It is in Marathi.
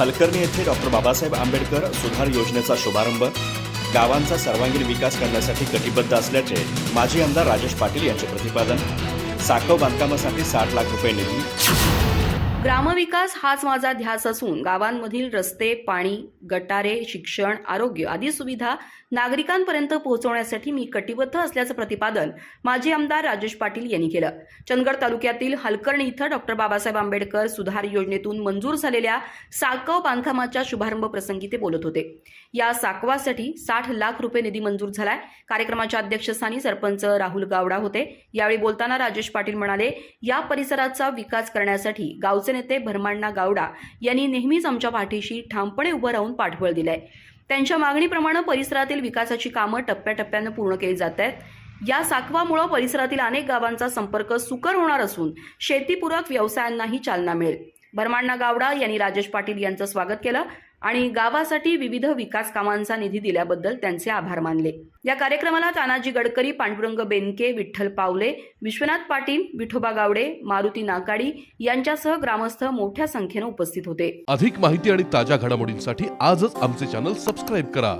हलकर्णी येथे डॉक्टर बाबासाहेब आंबेडकर सुधार योजनेचा शुभारंभ गावांचा सर्वांगीण विकास करण्यासाठी कटिबद्ध असल्याचे माजी आमदार राजेश पाटील यांचे प्रतिपादन साखव बांधकामासाठी साठ लाख रुपये निधी ग्रामविकास हाच माझा ध्यास असून गावांमधील रस्ते पाणी गटारे शिक्षण आरोग्य आदी सुविधा नागरिकांपर्यंत पोहोचवण्यासाठी मी कटिबद्ध असल्याचं प्रतिपादन माजी आमदार राजेश पाटील यांनी केलं. चंदगड तालुक्यातील हलकर्णी इथं डॉक्टर बाबासाहेब आंबेडकर सुधार योजनेतून मंजूर झालेल्या साकव बांधकामाच्या शुभारंभ प्रसंगी ते बोलत होते. या साकवासाठी साठ लाख रुपये निधी मंजूर झालाय. कार्यक्रमाच्या अध्यक्षस्थानी सरपंच राहुल गावडा होते. यावेळी बोलताना राजेश पाटील म्हणाले या परिसराचा विकास करण्यासाठी गावचे नेते भरमाण्णा गावडा यांनी नेहमीच आमच्या पाठीशी ठामपणे उभं राहून पाठबळ दिलंय. त्यांच्या मागणीप्रमाणे परिसरातील विकासाची कामं टप्प्याटप्प्यानं पूर्ण केली जात आहेत. या साकवामुळे परिसरातील अनेक गावांचा संपर्क सुकर होणार असून शेतीपूरक व्यवसायांनाही चालना मिळेल. भरमाण्णा गावडा यांनी राजेश पाटील यांचं स्वागत केलं आणि गावासाठी विविध विकास कामांचा निधी दिल्याबद्दल त्यांचे आभार मानले. या कार्यक्रमाला तानाजी गडकरी पांडुरंग बेनके विठ्ठल पावले विश्वनाथ पाटील विठोबा गावडे मारुती नाकाडी यांच्यासह ग्रामस्थ मोठ्या संख्येनं उपस्थित होते. अधिक माहिती आणि ताज्या घडामोडींसाठी आजच आमचे चॅनल सबस्क्राईब करा.